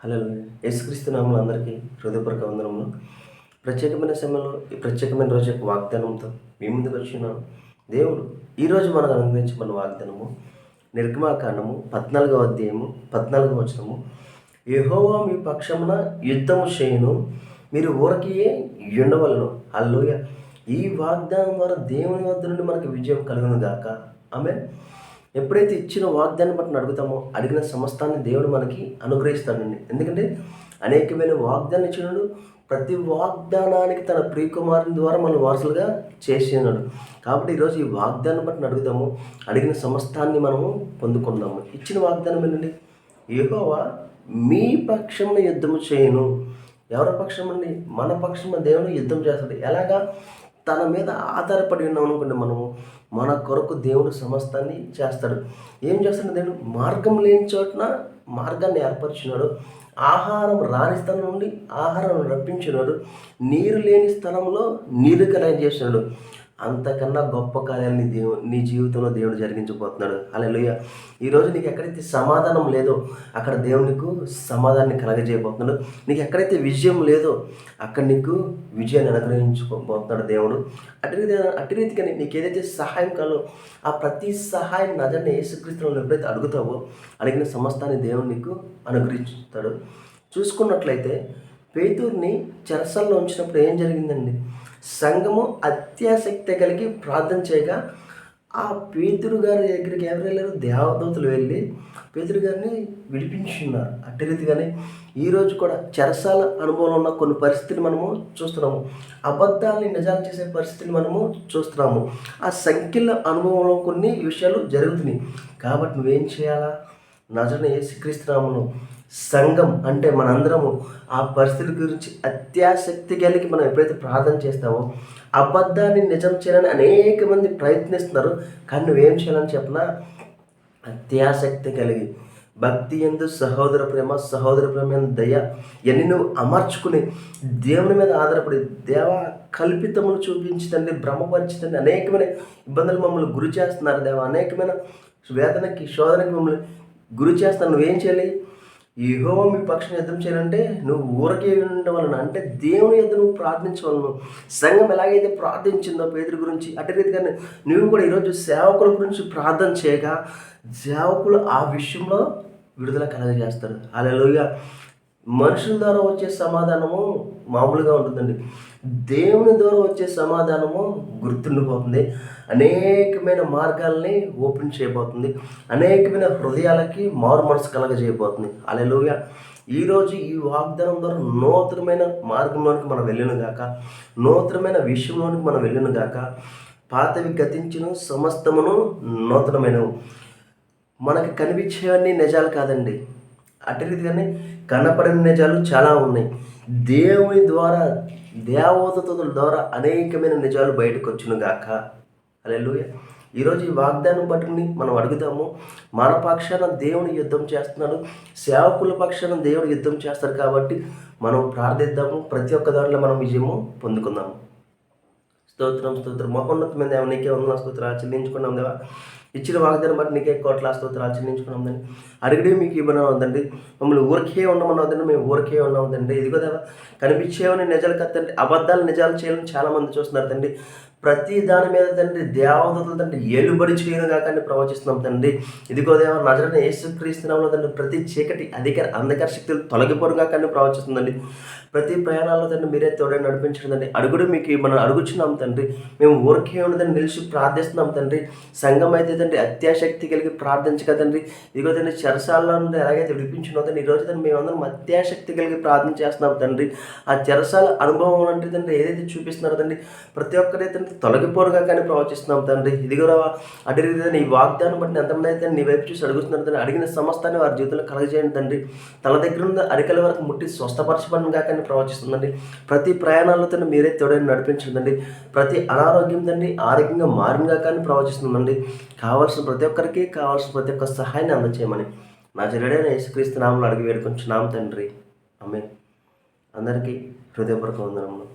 Hello యేసుక్రీస్తు నామలు అందరికీ హృదయపూర్వక వందనములు. ప్రత్యేకమైన సమయంలో ఈ ప్రత్యేకమైన రోజు యొక్క వాగ్దానంతో మీ ముందుకు వచ్చిన దేవుడు ఈరోజు మనకు అనుగ్రహించబడిన వాగ్దానము నిర్గమాకాండము పద్నాలుగవ అధ్యాయము పద్నాలుగవ వచనము. యహోవా మీ పక్షమున యుద్ధము చేయను మీరు ఊరకియే ఉండవలను అల్లుయ ఈ వాగ్దానం ద్వారా దేవుని వద్ద నుండి మనకు విజయం కలుగును గాక ఆమె ఎప్పుడైతే ఇచ్చిన వాగ్దాన్ని బట్టి అడుగుతామో అడిగిన సమస్తాన్ని దేవుడు మనకి అనుగ్రహిస్తాడండి ఎందుకంటే అనేకమైన వాగ్దానం ఇచ్చినాడు ప్రతి వాగ్దానానికి తన ప్రియకుమారుని ద్వారా మనం వారసులుగా చేసినాడు. కాబట్టి ఈరోజు ఈ వాగ్దానం బట్టి అడుగుదాము అడిగిన సమస్తాన్ని మనము పొందుకుందాము. ఇచ్చిన వాగ్దానం ఏంటండి యెహోవా మీ పక్షమున యుద్ధము చేయను. ఎవరి పక్షం అండి? మన పక్షం దేవుడు యుద్ధం చేస్తాడు. ఎలాగా? తన మీద ఆధారపడి ఉన్నాం అనుకోండి మనము. మన కొరకు దేవుడు సమస్తాన్ని చేస్తాడు. ఏం చేస్తాడు దేవుడు? మార్గం లేని చోటున మార్గాన్ని ఏర్పరిచినాడు. ఆహారం రాని స్థలం నుండి ఆహారం రప్పించినాడు. నీరు లేని స్థలంలో నీరు కలగజేసినాడు అంతకన్నా గొప్ప కార్యాన్ని దేవు నీ జీవితంలో దేవుడు జరిగించబోతున్నాడు. అలా ఈరోజు నీకు ఎక్కడైతే సమాధానం లేదో అక్కడ దేవుడు నీకు సమాధానాన్ని కలగజేయబోతున్నాడు. నీకు ఎక్కడైతే విజయం లేదో అక్కడ నీకు విజయాన్ని అనుగ్రహించుకోబోతున్నాడు దేవుడు. అటు రీతి అటు కానీ నీకు ఏదైతే సహాయం కాలో ఆ ప్రతి సహాయం నజర్ని యేసుక్రీస్తులను ఎప్పుడైతే అడుగుతావో అడిగిన సమస్తాన్ని దేవుడు నీకు అనుగ్రహిస్తాడు చూసుకున్నట్లయితే పేతూరిని చెరసల్లో ఉంచినప్పుడు ఏం జరిగిందండి? సంఘము అత్యాసక్తి కలిగి ప్రార్థన చేయగా ఆ పేతురు గారి దగ్గరికి ఎవరు వెళ్ళారు? దేవదూతలు వెళ్ళి పేతురు గారిని విడిపించున్నారు. అట్టి రీతిగానే ఈరోజు కూడా చెరసాల అనుభవంలో ఉన్న కొన్ని పరిస్థితులు మనము చూస్తున్నాము. అబద్ధాలని నిజాలు చేసే పరిస్థితులు మనము చూస్తున్నాము. ఆ సంఖ్యల అనుభవంలో కొన్ని విషయాలు జరుగుతున్నాయి. కాబట్టి నువ్వేం చేయాలా? నజన యేసుక్రీస్తునామను సంఘం అంటే మనందరము ఆ పరిస్థితుల గురించి అత్యాసక్తి కలిగి మనం ఎప్పుడైతే ప్రార్థన చేస్తామో అబద్ధాన్ని నిజం చేయాలని అనేక మంది ప్రయత్నిస్తున్నారు. కానీ నువ్వేం చేయాలని చెప్పినా? అత్యాసక్తి కలిగి భక్తి ఎందు సహోదర ప్రేమ సహోదర ప్రేమ ఎందు దయ ఇవన్నీ నువ్వు అమర్చుకుని దేవుని మీద ఆధారపడి దేవ కల్పితములు చూపించదండి భ్రమపరిచదండి అనేకమైన ఇబ్బందులు మమ్మల్ని గురి చేస్తున్నారు దేవ. అనేకమైన వేదనకి శోధనకి మమ్మల్ని గురి చేస్తాను నువ్వేం చేయాలి? ఏహో మీ పక్షం యుద్ధం చేయాలంటే నువ్వు ఊరకే ఉండవలన అంటే దేవుని యుద్ధ నువ్వు ప్రార్థించవలను. సంఘం ఎలాగైతే ప్రార్థించిందో పేదరి గురించి అటు రీతిగానే నువ్వు కూడా ఈరోజు సేవకుల గురించి ప్రార్థన చేయగా సేవకులు ఆ విషయంలో విడుదల కలగజేస్తారు. అలా మనుషుల ద్వారా వచ్చే సమాధానము మామూలుగా ఉంటుందండి. దేవుని ద్వారా వచ్చే సమాధానము గుర్తుండిపోతుంది. అనేకమైన మార్గాల్ని ఓపెన్ చేయబోతుంది. అనేకమైన హృదయాలకి మారు మనసు కలగజేయబోతుంది. అలెలుగా ఈరోజు ఈ వాగ్దానం ద్వారా నూతనమైన మార్గంలోనికి మనం వెళ్ళిన గాక నూతనమైన విషయంలోనికి మనం వెళ్ళిన గాక పాతవి గతించిన సమస్తమును నూతనమైనవు. మనకి కనిపించేవన్నీ నిజాలు కాదండి. అటు రీతిగానే కనపడిన నిజాలు చాలా ఉన్నాయి. దేవుని ద్వారా దేవోదతుల ద్వారా అనేకమైన నిజాలు బయటకు వచ్చును గాక. అలెలుయ ఈరోజు ఈ వాగ్దానం పట్టుకుని మనం అడుగుతాము మన పక్షాన దేవుని యుద్ధం చేస్తున్నాడు సేవకుల పక్షాన దేవుడు యుద్ధం చేస్తారు కాబట్టి మనం ప్రార్థిద్దాము ప్రతి ఒక్క దాంట్లో మనం విజయము పొందుకుందాము. స్తోత్రం స్తోత్రం. మహోన్నతమైన దేవునికే నీకే వందన స్తోత్రాలు చెల్లించుకున్నాం కదా. ఇచ్చిన వాగ్దానం బట్టి నీకే కోట్ల స్తోత్రాలు చెల్లించుకున్నాం దండి అడిగితే మీకు ఇవ్వడం వద్దండి మమ్మల్ని ఊరికే ఉండమని వద్దండి మేము ఊరికే ఉన్నాం ఇది ఇదిగో దేవా కనిపించేవని నిజాలు కదండి అబద్ధాలు నిజాలు చేయాలని చాలామంది చూస్తున్నారు తండ్రి. ప్రతి దాని మీద తండ్రి దేవదతులు తండ్రి ఏలుబడి చేయను కాకండి ప్రవచిస్తున్నాం తండ్రి. ఇదిగో దేవ నజరైన యేసుక్రీస్తునామలో తండ్రి ప్రతి చీకటి అధికార అంధకార శక్తులు తొలగిపోరు కాకండి ప్రవచిస్తుందండి ప్రతి ప్రయాణాల్లో తండ్రి మీరే నడిపించడం నడిపించడండి అడుగుడు మీకు మనం అడుగుచున్నాం తండ్రి. మేము ఊరికే ఉండదని నిలిచి ప్రార్థిస్తున్నాం తండ్రి. సంఘం అయితే తండ్రి అత్యాశక్తి కలిగి ప్రార్థించక తండ్రి. ఇదిగో తండ్రి చెరసాలలో నుండి ఎలాగైతే విడిపించినో తండ్రి ఈరోజు తండ్రి మేమందరం అత్యాశక్తి కలిగి ప్రార్థన చేస్తున్నాం తండ్రి. ఆ చెరసాల అనుభవం అంటే తండ్రి ఏదైతే చూపిస్తున్నారో తండ్రి ప్రతి ఒక్కరైతే తొలగిపోరుగా కానీ ప్రవచిస్తున్నాం తండ్రి. ఇదిగో అటు రీతిగా నీ వాగ్దానం బట్టి ఎంతమంది అయితే నీ వైపు చూసి అడుగుతున్నారు తండ్రి. అడిగిన సమస్తాన్ని వారి జీవితంలో కలగజేయండి తండ్రి. తల దగ్గర ఉన్న అరికల వరకు ముట్టి స్వస్థపరచబడిన కానీ ప్రవచిస్తుందండి ప్రతి ప్రయాణాల్లో తండ్రి మీరే తోడని నడిపించండి ప్రతి అనారోగ్యం తండ్రి ఆరోగ్యంగా మారినగా కానీ ప్రవచిస్తుందండి కావాల్సిన ప్రతి ఒక్కరికి కావాల్సిన ప్రతి ఒక్క సహాయాన్ని అందచేయమని నా జరుడైన యేసుక్రీస్తు నామలు అడిగి వేడుకొంచున్నాం తండ్రి. ఆమె అందరికీ హృదయపూర్వక వందనములు.